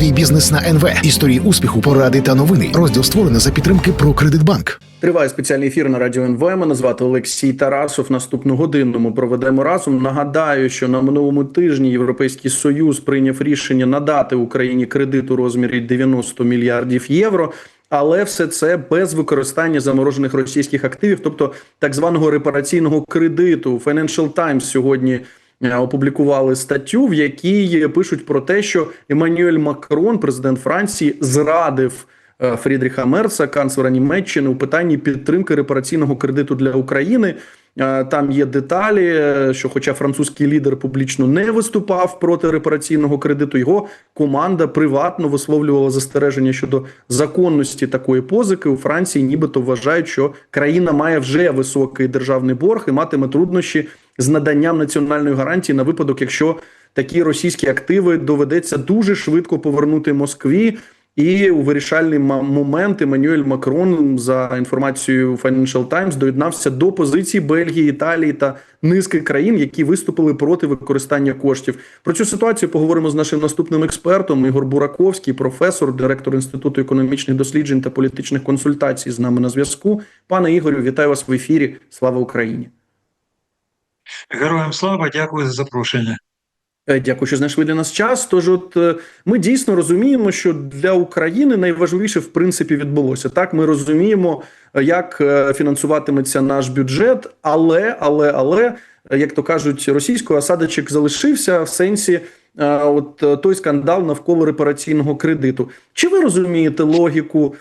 Свій бізнес на НВ. Історії успіху, поради та новини. Розділ створений за підтримки про Кредитбанк. Триває спеціальний ефір на радіо НВ. Мене звати Олексій Тарасов. Наступну годину ми проведемо разом. Нагадаю, що на минулому тижні Європейський Союз прийняв рішення надати Україні кредит у розмірі 90 мільярдів євро. Але все це без використання заморожених російських активів, тобто так званого репараційного кредиту. Financial Times сьогодні опублікували статтю, в якій пишуть про те, що Еммануель Макрон, президент Франції, зрадив. е, Фрідріха Мерца, канцлера Німеччини, у питанні підтримки репараційного кредиту для України. Е, Там є деталі, е, що, хоча французький лідер публічно не виступав проти репараційного кредиту, його команда приватно висловлювала застереження щодо законності такої позики. У Франції нібито вважають, що країна має вже високий державний борг і матиме труднощі з наданням національної гарантії на випадок, якщо такі російські активи доведеться дуже швидко повернути Москві. І у вирішальний момент Еммануель Макрон, за інформацією Financial Times, доєднався до позиції Бельгії, Італії та низки країн, які виступили проти використання коштів. Про цю ситуацію поговоримо з нашим наступним експертом Ігор Бураковський, професор, директор інституту економічних досліджень та політичних консультацій. З нами на зв'язку. Пане Ігорю, вітаю вас в ефірі. Слава Україні! Героям слава, дякую за запрошення. Е, Дякую, що знайшли для нас час. Тож, от е, ми дійсно розуміємо, що для України найважливіше в принципі відбулося. Так, ми розуміємо, е, як фінансуватиметься наш бюджет, але, але, але, як то кажуть, російський осадочок залишився в сенсі. От той скандал навколо репараційного кредиту. Чи ви розумієте логіку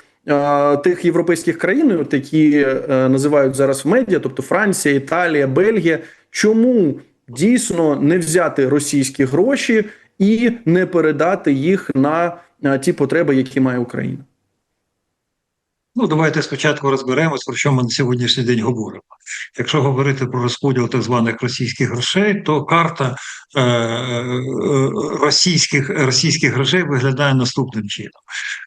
тих європейських країн, от які називають зараз в медіа, тобто Франція, Італія, Бельгія, чому дійсно не взяти російські гроші і не передати їх на е, ті потреби, які має Україна. Ну, давайте спочатку розберемось, про що ми на сьогоднішній день говоримо. Якщо говорити про розподіл так званих російських грошей, то карта е, е, російських, російських грошей виглядає наступним чином: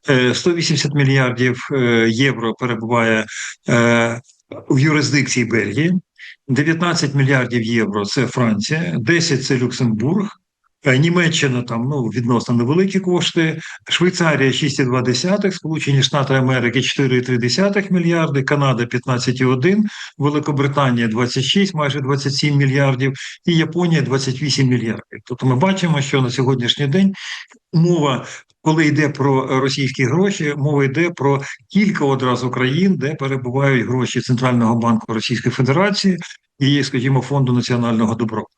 Е, 180 мільярдів е, євро перебуває е, в юрисдикції Бельгії, 19 мільярдів євро це Франція, 10 це Люксембург. Е, Німеччина там ну відносно невеликі кошти, Швейцарія 6,2, Сполучені Штати Америки 4,3 мільярди, Канада 15,1, Великобританія 26, майже 27 мільярдів, і Японія 28 мільярдів. Тобто ми бачимо, що на сьогоднішній день мова, коли йде про російські гроші, мова йде про кілька одразу країн, де перебувають гроші Центрального банку Російської Федерації і, скажімо, фонду національного добробуту.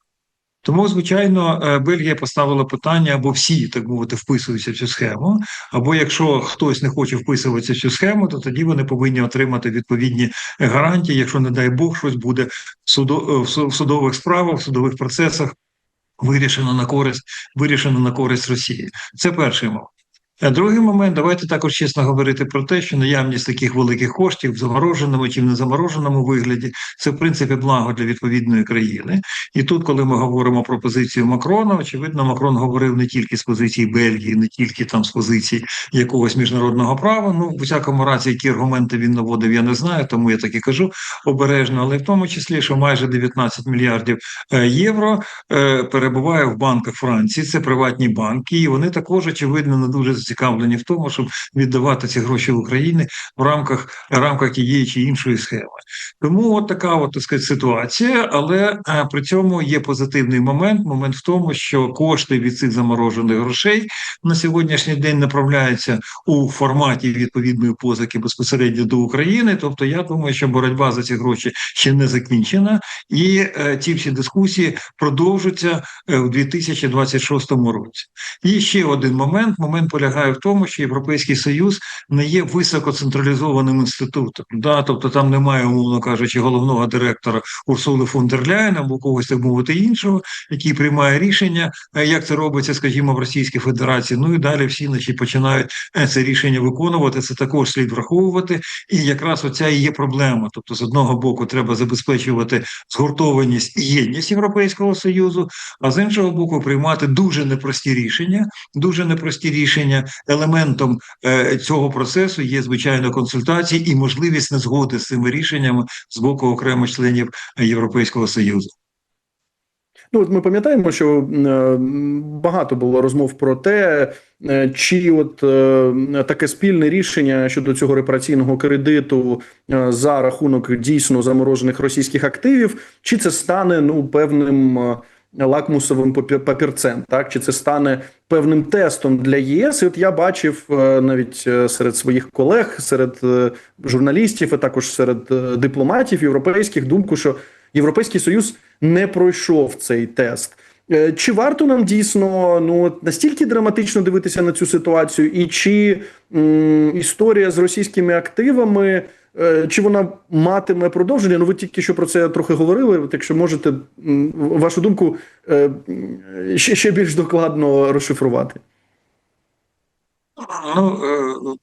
Тому, звичайно, е, Бельгія поставила питання, або всі, так мовити, вписуються в цю схему. Або якщо хтось не хоче вписуватися в цю схему, то тоді вони повинні отримати відповідні гарантії. Якщо, не дай Бог, щось буде в е, судових справах, в судових процесах вирішено на користь, вирішено на користь Росії. Це перший момент. А другий момент, давайте також чесно говорити про те, що наявність таких великих коштів в замороженому чи в незамороженому вигляді це в принципі благо для відповідної країни. І тут, коли ми говоримо про позицію Макрона, очевидно, Макрон говорив не тільки з позиції Бельгії, не тільки там з позиції якогось міжнародного права. Ну, в усякому разі, які аргументи він наводив, я не знаю, тому я так і кажу обережно, але в тому числі, що майже 19 мільярдів е, євро е, перебуває в банках Франції. Це приватні банки, і вони також очевидно не дуже зацікавлені в тому, щоб віддавати ці гроші в Україні в рамках рамках тієї чи іншої схеми. Тому от така от так сказати, ситуація, але е, при цьому є позитивний момент. Момент в тому, що кошти від цих заморожених грошей на сьогоднішній день направляються у форматі відповідної позики безпосередньо до України. Тобто, я думаю, що боротьба за ці гроші ще не закінчена, і е, ці всі дискусії продовжаться е, в 2026 році. І ще один момент: момент полягає в тому, що Європейський Союз не є високоцентралізованим інститутом. Да? Тобто там немає, умовно кажучи, головного директора Урсули фон дер Ляєн або когось так мовити іншого, який приймає рішення, е, як це робиться, скажімо, в Російській Федерації. Ну і далі всі значить, починають е, це рішення виконувати. Це також слід враховувати. І якраз оця і є проблема. Тобто, з одного боку, треба забезпечувати згуртованість і єдність Європейського союзу, а з іншого боку, приймати дуже непрості рішення. Дуже непрості рішення. Елементом е, цього процесу є звичайно консультації і можливість незгоди з цими рішеннями з боку окремих членів Європейського союзу. Ну от ми пам'ятаємо, що е, багато було розмов про те, е, чи от таке спільне рішення щодо цього репараційного кредиту за рахунок дійсно заморожених російських активів, чи це стане ну певним. Лакмусовим папір- папірцем, так чи це стане певним тестом для ЄС? І от я бачив е, навіть е, серед своїх колег, серед е, журналістів, і також серед дипломатів європейських думку, що Європейський Союз не пройшов цей тест. Чи варто нам дійсно ну настільки драматично дивитися на цю ситуацію, і чи м, історія з російськими активами, чи вона матиме продовження? Ну, ви тільки що про це трохи говорили. От якщо можете вашу думку е, ще, ще більш докладно розшифрувати. Ну, е,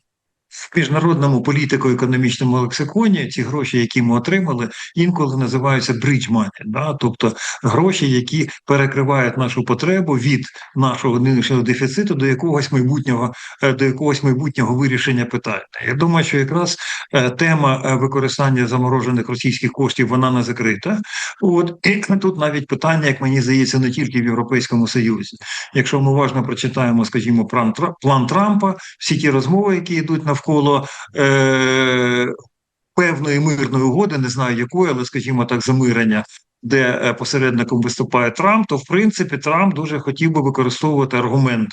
в міжнародному політико-економічному лексиконі ці гроші, які ми отримали, інколи називаються bridge money, да? тобто гроші, які перекривають нашу потребу від нашого нинішнього дефіциту до якогось майбутнього е, до якогось майбутнього вирішення питання. Я думаю, що якраз е, тема е, використання заморожених російських коштів вона не закрита. От і тут навіть питання, як мені здається, не тільки в Європейському Союзі. Якщо ми уважно прочитаємо, скажімо, план, Тра- Трампа, всі ті розмови, які йдуть навколо е, певної мирної угоди, не знаю якої, але скажімо так, замирення. Де е, посередником виступає Трамп, то в принципі Трамп дуже хотів би використовувати аргумент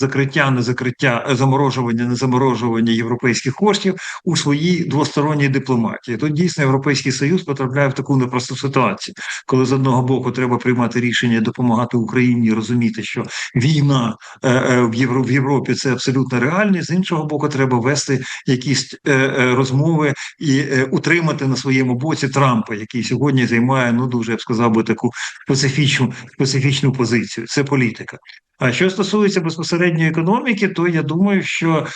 закриття, не закриття, е, заморожування, не заморожування європейських коштів у своїй двосторонній дипломатії. Тут дійсно європейський союз потрапляє в таку непросту ситуацію, коли з одного боку треба приймати рішення допомагати Україні, розуміти, що війна е, е, в Євро в Європі це абсолютно реальність. З іншого боку, треба вести якісь розмови і утримати на своєму боці Трампа, який сьогодні займає ну дуже я б сказав би таку специфічну специфічну позицію. Це політика. А що стосується безпосередньо економіки, то я думаю, що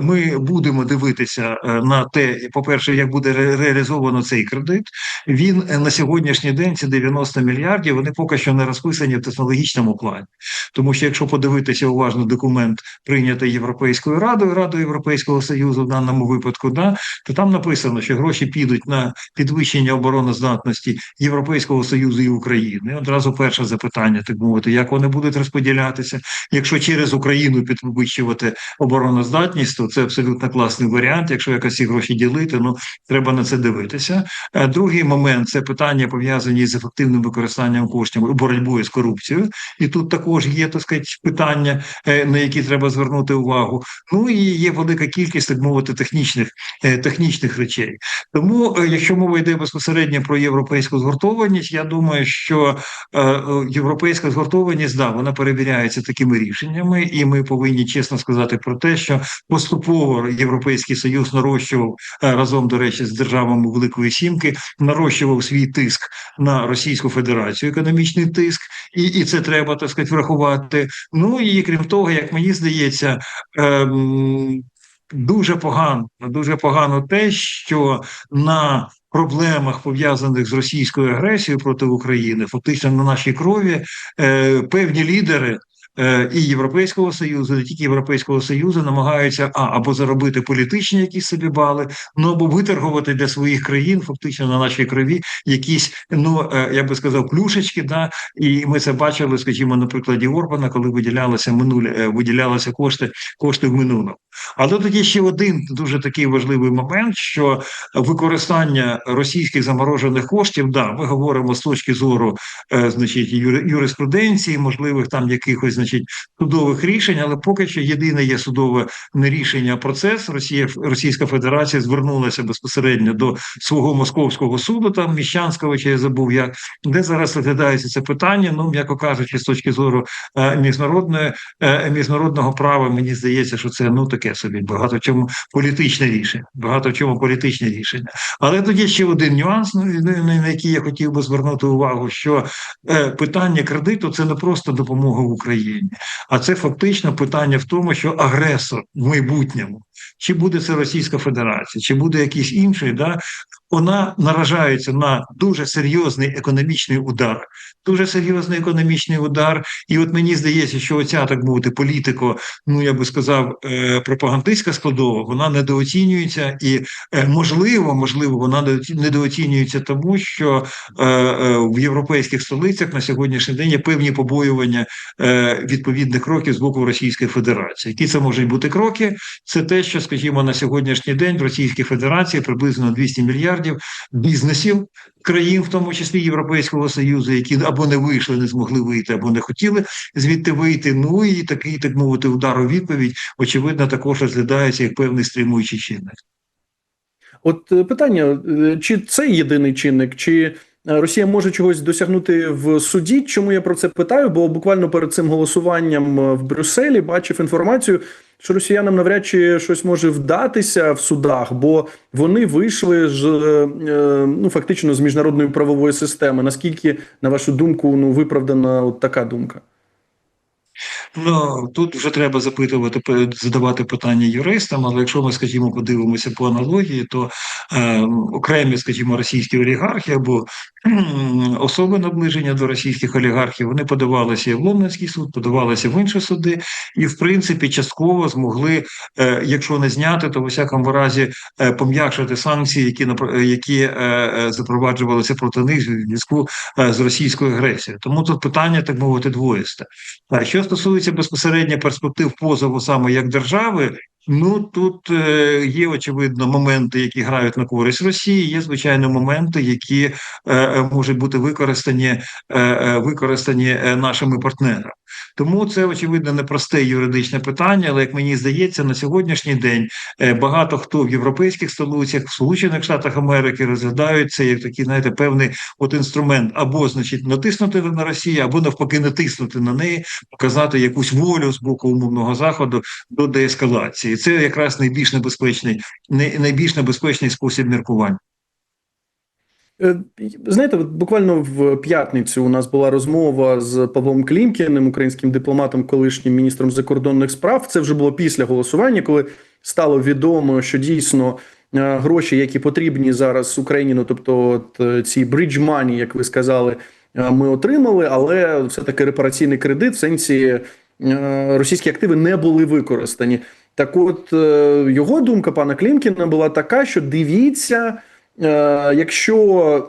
ми будемо дивитися е, на те, по-перше, як буде реалізовано цей кредит. Він е, на сьогоднішній день ці 90 мільярдів. Вони поки що не розписані в технологічному плані. Тому що якщо подивитися уважно документ, прийнятий Європейською радою, Радою Європейського Союзу в даному випадку, да, то там написано, що гроші підуть на підвищення обороноздатності Європейського Союзу і України. Одразу перше запитання, так мовити, як вони будуть розподілятися. Якщо через Україну підвищувати обороноздатність, то це абсолютно класний варіант. Якщо якось ці гроші ділити, ну треба на це дивитися. Е, Другий момент це питання пов'язані з ефективним використанням коштів боротьбою з корупцією. І тут також є так сказати, питання, е, на які треба звернути увагу. Ну і є велика кількість, так мовити, технічних е, технічних речей. Тому, якщо мова йде безпосередньо про європейську згуртованість, я думаю, що європейська згуртованість да вона перевіряється такими рішеннями, і ми повинні чесно сказати про те, що поступово європейський союз нарощував е, разом, до речі, з державами Великої Сімки, нарощував свій тиск на Російську Федерацію, економічний тиск, і, і це треба так сказати врахувати. Ну і крім того, як мені здається. Ем, Дуже погано, дуже погано те, що на проблемах пов'язаних з російською агресією проти України, фактично на нашій крові, е, певні лідери. Е, І Європейського союзу, не тільки Європейського союзу, намагаються а або заробити політичні якісь собі бали, ну або виторгувати для своїх країн, фактично на нашій крові, якісь ну е, я би сказав, плюшечки. Да, і ми це бачили, скажімо, на прикладі Орбана, коли виділялися минулі е, виділялися кошти, кошти в минулому. Але тут є ще один дуже такий важливий момент, що використання російських заморожених коштів, да, ми говоримо з точки зору, значить, юриспруденції, можливих там якихось, значить, судових рішень, але поки що єдине є судове не рішення, процес. Росія Російська Федерація звернулася безпосередньо до свого московського суду, там міщанського, чи я забув як, де зараз розглядається це питання. Ну, м'яко кажучи, з точки зору е, міжнародної е, міжнародного права, мені здається, що це ну таке собі багато в чому політичне рішення, багато в чому політичне рішення. Але тут є ще один нюанс, ну, на на який я хотів би звернути увагу, що е, питання кредиту це не просто допомога в Україні, а це фактично питання в тому, що агресор в майбутньому, чи буде це Російська Федерація, чи буде якийсь інший, да, вона наражається на дуже серйозний економічний удар. Дуже серйозний економічний удар. І от мені здається, що оця так мовити політико, ну я би сказав, е, пропагандистська складова, вона недооцінюється, і е, можливо, можливо, вона недооцінюється тому, що е, в європейських столицях на сьогоднішній день є певні побоювання відповідних кроків з боку Російської Федерації. Які це можуть бути кроки? Це те, що, скажімо, на сьогоднішній день в Російській Федерації приблизно 200 мільярдів бізнесів країн, в тому числі Європейського Союзу, які або не вийшли, не змогли вийти, або не хотіли звідти вийти. Ну і такий, так мовити, удар у відповідь, очевидно, також розглядається як певний стримуючий чинник. От е, питання: е, чи це єдиний чинник, чи е, Росія може чогось досягнути в суді? Чому я про це питаю? Бо буквально перед цим голосуванням в Брюсселі бачив інформацію, що росіянам навряд чи щось може вдатися в судах, бо вони вийшли з е, е, ну фактично з міжнародної правової системи. Наскільки, на вашу думку, ну виправдана от така думка? Ну тут вже треба запитувати, задавати питання юристам. Але якщо ми, скажімо, подивимося по аналогії, то е, окремі, скажімо, російські олігархи або особи наближення до російських олігархів, вони подавалися в Лондонський суд, подавалися в інші суди, і в принципі частково змогли, е, якщо не зняти, то в усякому разі е, пом'якшити санкції, які е, які е, е, запроваджувалися проти них в зв'язку е, з російською агресією. Тому тут питання, так мовити, двоїсте. А що стосується безпосередньо перспектив позову саме як держави, ну тут е, є очевидно моменти, які грають на користь Росії. Є звичайно моменти, які е, е, можуть бути використані, використані нашими партнерами. Тому це очевидно непросте юридичне питання. Але як мені здається, на сьогоднішній день е, багато хто в європейських столицях, в Сполучених Штатах Америки розглядають це як такий, знаєте, певний от інструмент або значить натиснути на Росію, або навпаки натиснути на неї, показати якусь волю з боку умовного заходу до деескалації. Це якраз найбільш небезпечний, най- найбільш небезпечний спосіб міркування. Е, Знаєте, от буквально в п'ятницю у нас була розмова з Павлом Клімкіним, українським дипломатом, колишнім міністром закордонних справ. Це вже було після голосування, коли стало відомо, що дійсно е, гроші, які потрібні зараз Україні, ну тобто от е, ці bridge money, як ви сказали, ми отримали, але все таки репараційний кредит в сенсі російські активи не були використані. Так, от його думка пана Клімкіна була така, що дивіться. Е, Якщо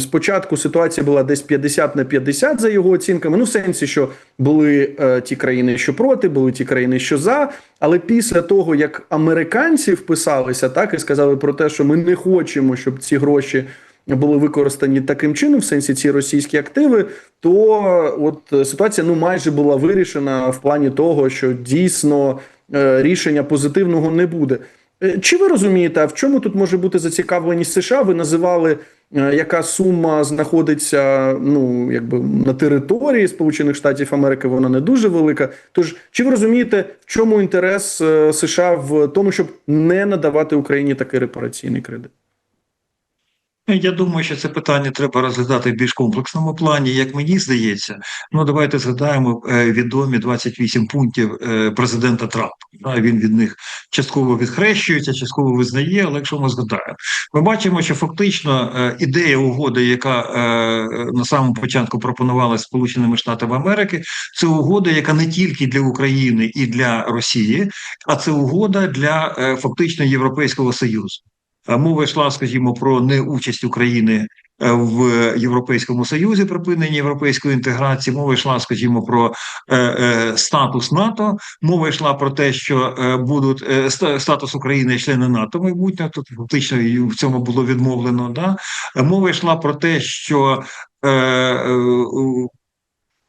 спочатку ситуація була десь 50 на 50 за його оцінками, ну в сенсі, що були е, ті країни, що проти, були ті країни, що за. Але після того, як американці вписалися, так і сказали про те, що ми не хочемо, щоб ці гроші були використані таким чином, в сенсі ці російські активи, то от ситуація ну майже була вирішена в плані того, що дійсно е, рішення позитивного не буде. Е, Чи ви розумієте, а в чому тут може бути зацікавленість США? Ви називали, е, яка сума знаходиться ну якби на території Сполучених Штатів Америки, вона не дуже велика. Тож чи ви розумієте, в чому інтерес е, США в тому, щоб не надавати Україні такий репараційний кредит? Я думаю, що це питання треба розглядати в більш комплексному плані. Як мені здається, ну давайте згадаємо е, відомі 28 пунктів е, президента Трампа. Він від них частково відхрещується, частково визнає. Але якщо ми згадаємо, ми бачимо, що фактично е, ідея угоди, яка на самому початку пропонувалася Сполученими Штатами Америки, це угода, яка не тільки для України і для Росії, а це угода для фактично Європейського Союзу. Е, Мова йшла, скажімо, про неучасть України е, в Європейському Союзі, припинення європейської інтеграції. Мова йшла, скажімо, про е, статус НАТО. Мова йшла про те, що будуть статус України члени НАТО майбутнього. Тут фактично в цьому було відмовлено. Да? Мова йшла про те, що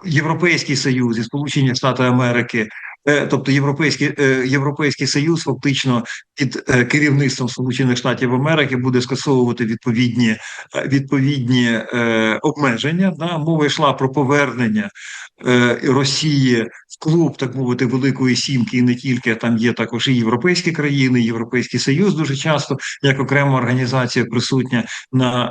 Європейський Союз і Сполучені Штати Америки. Е, Тобто Європейський е, Європейський Союз фактично під е, керівництвом Сполучених Штатів Америки буде скасовувати відповідні відповідні обмеження. Да? Мова йшла про повернення Росії в клуб, так мовити, Великої Сімки, і не тільки там є також і європейські країни, Європейський Союз дуже часто як окрема організація присутня на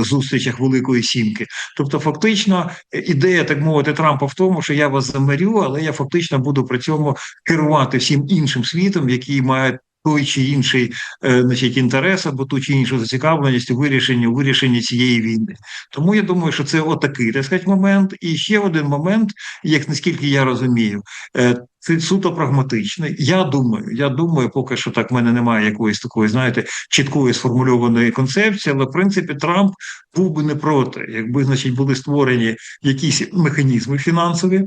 е, зустрічах Великої Сімки. Тобто, фактично, ідея, так мовити, Трампа в тому, що я вас замирю, але я фактично буду при цьому керувати всім іншим світом, який має той чи інший е, значить, інтерес або ту чи іншу зацікавленість у вирішенні, у вирішенні цієї війни. Тому я думаю, що це отакий так сказати, момент. І ще один момент, як наскільки я розумію, е, це суто прагматичний. Я думаю, я думаю, поки що так в мене немає якоїсь такої, знаєте, чіткої сформульованої концепції, але в принципі Трамп був би не проти, якби значить були створені якісь механізми фінансові.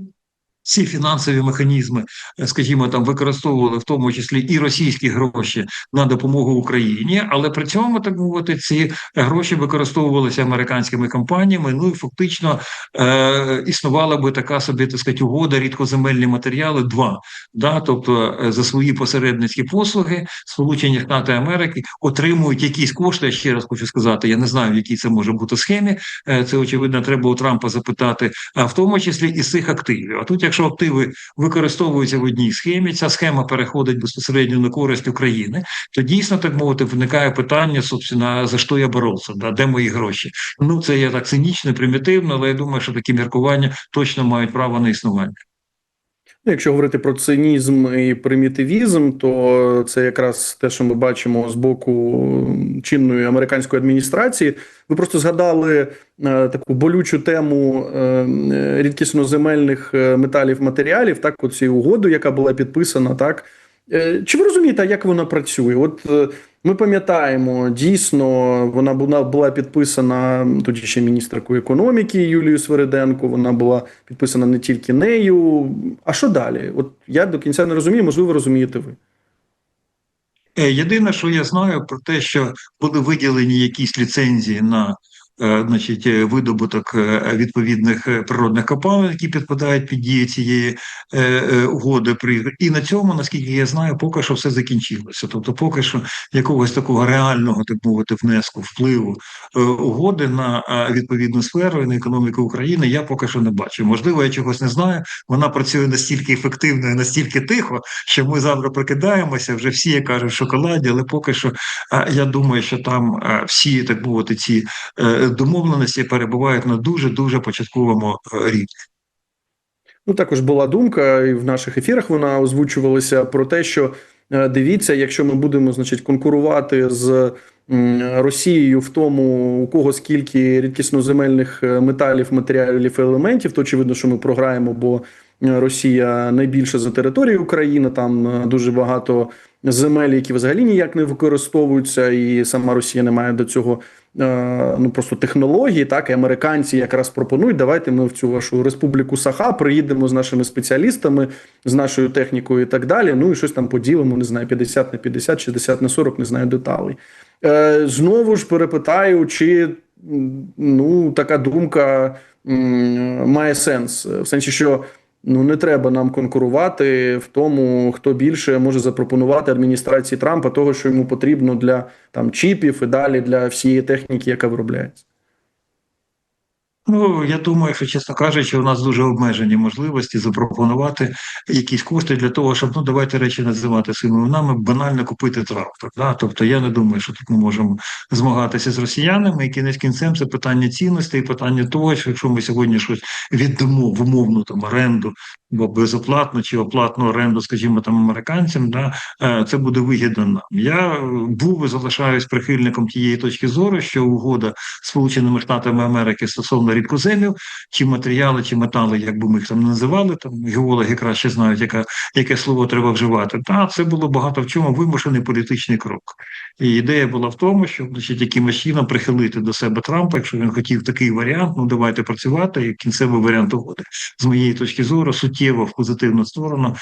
Ці фінансові механізми, е, скажімо, там використовували в тому числі і російські гроші на допомогу Україні, але при цьому так мовити, ці гроші використовувалися американськими компаніями. Ну і фактично е, існувала би така собі так сказати, угода, рідкоземельні матеріали. Два да, тобто е, за свої посередницькі послуги Сполучені Штати Америки отримують якісь кошти. Я ще раз хочу сказати, я не знаю, в якій це може бути схемі. Е, це очевидно, треба у Трампа запитати, а в тому числі і з цих активів. А тут, якщо активи використовуються в одній схемі, ця схема переходить безпосередньо на користь України, то дійсно так мовити виникає питання, собственно, за що я боровся, да, де мої гроші. Ну це я так цинічно, примітивно, але я думаю, що такі міркування точно мають право на існування. Якщо говорити про цинізм і примітивізм, то це якраз те, що ми бачимо з боку чинної американської адміністрації. Ви просто згадали е, таку болючу тему е, рідкісноземельних е, металів матеріалів, так, оці угоду, яка була підписана, так. Чи ви розумієте, як вона працює? От ми пам'ятаємо, дійсно, вона була, була підписана тоді ще міністеркою економіки Юлією Свериденко. Вона була підписана не тільки нею. А що далі? От я до кінця не розумію, можливо, розумієте ви. Е, Єдине, що я знаю про те, що були виділені якісь ліцензії на значить, е, видобуток е, відповідних е, природних копалин, які підпадають під дію цієї е, е, угоди. І на цьому, наскільки я знаю, поки що все закінчилося. Тобто, поки що якогось такого реального так мовити внеску впливу е, угоди на е, відповідну сферу і на економіку України я поки що не бачу. Можливо, я чогось не знаю. Вона працює настільки ефективно і настільки тихо, що ми завтра прокидаємося. Вже всі кажуть в шоколаді, але поки що е, я думаю, що там е, всі так мовити ці е, домовленості перебувають на дуже дуже початковому е, рівні. Ну, також була думка, і в наших ефірах вона озвучувалася про те, що е, дивіться, якщо ми будемо значить, конкурувати з Росією в тому, у кого скільки рідкісноземельних е, металів, матеріалів, елементів, то очевидно, що ми програємо, бо Росія найбільша за територією України, там е, дуже багато земель, які взагалі ніяк не використовуються, і сама Росія не має до цього е, ну просто технології. Так і американці якраз пропонують. Давайте ми в цю вашу республіку Саха приїдемо з нашими спеціалістами, з нашою технікою і так далі. Ну і щось там поділимо. Не знаю, 50 на 50, 60 на 40, не знаю деталей. Е, Знову ж перепитаю, чи ну така думка має сенс в сенсі, що. Ну, не треба нам конкурувати в тому, хто більше може запропонувати адміністрації Трампа того, що йому потрібно для там чіпів і далі для всієї техніки, яка виробляється. Ну я думаю, що чесно кажучи, у нас дуже обмежені можливості запропонувати якісь кошти для того, щоб ну давайте речі називати своїми іменами, банально купити трактор. Да? Тобто я не думаю, що тут ми можемо змагатися з росіянами, і кінець кінцем це питання цінностей, питання того, що якщо ми сьогодні щось віддамо в умовну там оренду, бо безоплатно чи оплатну оренду, скажімо, там американцям, да е, це буде вигідно нам. Я був і залишаюсь прихильником тієї точки зору, що угода Сполученими Штатами Америки стосовно рідкоземів, чи матеріали, чи метали, як би ми їх там називали, там геологи краще знають, яка, яке слово треба вживати. Та це було багато в чому вимушений політичний крок. І ідея була в тому, щоб значить, якимось чином прихилити до себе Трампа, якщо він хотів такий варіант, ну давайте працювати, як кінцевий варіант угоди. З моєї точки зору, суттєво в позитивну сторону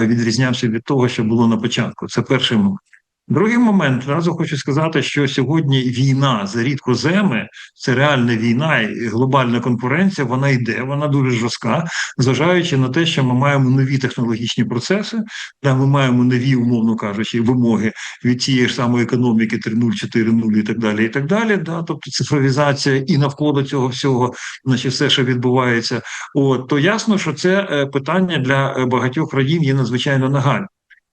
відрізнявся від того, що було на початку. Це перший момент. Другий момент одразу хочу сказати, що сьогодні війна за рідкоземи це реальна війна і глобальна конкуренція. Вона йде, вона дуже жорстка, зважаючи на те, що ми маємо нові технологічні процеси, де ми маємо нові, умовно кажучи, вимоги від цієї ж самої економіки 3.0, 4.0 і так далі. І так далі. Да, тобто цифровізація і навколо цього всього, значить, все, що відбувається. От то ясно, що це е, питання для е, багатьох країн є надзвичайно нагальним.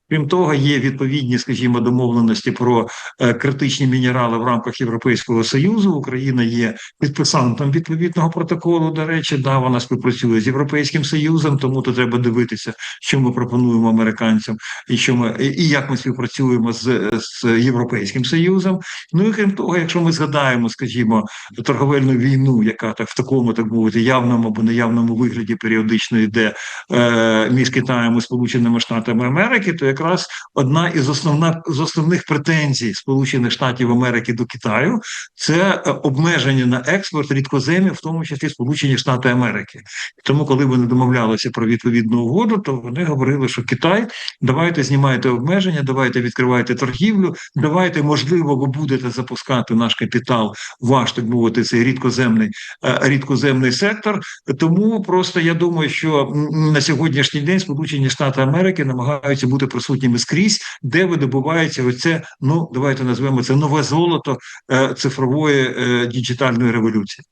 Крім того, є відповідні, скажімо, домовленості про е, критичні мінерали в рамках Європейського союзу. Україна є підписантом відповідного протоколу. До речі, да, вона співпрацює з європейським союзом, тому то треба дивитися, що ми пропонуємо американцям, і що ми і як ми співпрацюємо з, з європейським союзом. Ну і крім того, якщо ми згадаємо, скажімо, торговельну війну, яка так в такому, так мовити, явному або неявному вигляді періодично йде е, між Китаєм і Сполученими Штатами Америки, то якраз одна із основна з основних претензій Сполучених Штатів Америки до Китаю це е, обмеження на експорт рідкоземів, в тому числі Сполучені Штати Америки. Тому, коли вони домовлялися про відповідну угоду, то вони говорили, що Китай, давайте знімайте обмеження, давайте відкривайте торгівлю, давайте, можливо, ви будете запускати наш капітал, ваш так мовити, цей рідкоземний е, рідкоземний сектор. Тому просто я думаю, що на сьогоднішній день Сполучені Штати Америки намагаються бути присутніми скрізь, де видобувається оце, ну давайте назвемо це нове золото е, цифрової е, діджитальної революції.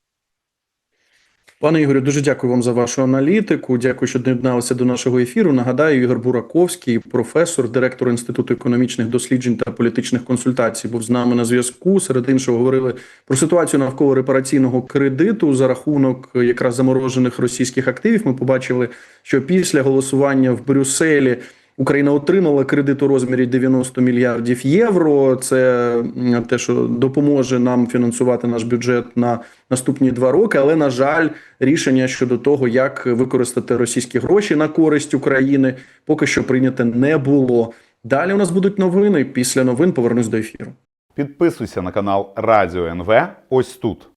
Пане Ігорю, дуже дякую вам за вашу аналітику. Дякую, що доєдналися до нашого ефіру. Нагадаю, Ігор Бураковський, професор, директор Інституту економічних досліджень та політичних консультацій, був з нами на зв'язку. Серед іншого говорили про ситуацію навколо репараційного кредиту за рахунок якраз заморожених російських активів. Ми побачили, що після голосування в Брюсселі. Україна отримала кредит у розмірі 90 мільярдів євро. Це те, що допоможе нам фінансувати наш бюджет на наступні два роки. Але на жаль, рішення щодо того, як використати російські гроші на користь України, поки що прийняте не було. Далі у нас будуть новини. Після новин повернусь до ефіру. Підписуйся на канал Радіо НВ ось тут.